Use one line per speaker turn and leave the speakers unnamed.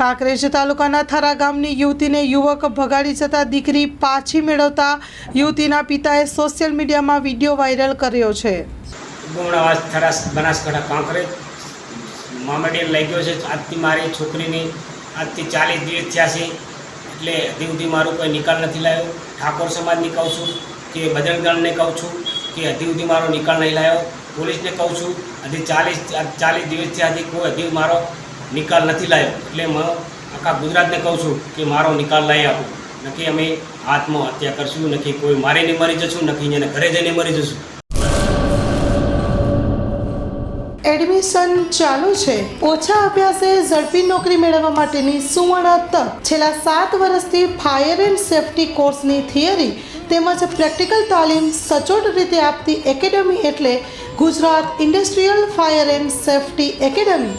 કાંકરેજ તાલુકાના થરા ગામની યુવતીને યુવક ભગાડી જતા દીકરી પાછી મેળવતા યુવતીના પિતાએ સોશિયલ મીડિયામાં વીડિયો વાયરલ કર્યો છે.
ગુમણાવાસ થરાસ બનાસકાંઠા કાંકરેજ. મામડીને લઈ ગયો છે. આજથી મારી છોકરીની આજથી ચાલીસ દિવસ થયા છે એટલે સુધી મારો કોઈ નિકાલ નથી લાવ્યો ઠાકોર સમાજને કહું છું કે બજરંગ કહું છું કે સુધી મારો નિકાલ નહીં લાવ્યો પોલીસને કહું છું, હજી ચાલીસ ચાલીસ દિવસ થયા હજી કોઈ હજી મારો નિકાલ નથી લાવ્યો એટલે હું આખા ગુજરાતને કહું છું કે મારો નિકાલ લાવી આપો. નક્કી અમે આત્મહત્યા કરશું નક્કી કોઈ મારે નહીં મરી જશું નક્કી એને ઘરે જઈને મરી જશું.
એડમિશન ચાલુ છે. ઓછા અભ્યાસે ઝડપી નોકરી મેળવવા માટેની સુવર્ણ તક. છેલ્લા સાત વર્ષથી ફાયર એન્ડ સેફટી કોર્સની થિયરી તેમજ પ્રેક્ટિકલ તાલીમ સચોટ રીતે આપતી એકેડમી એટલે Gujarat industrial fire and safety academy.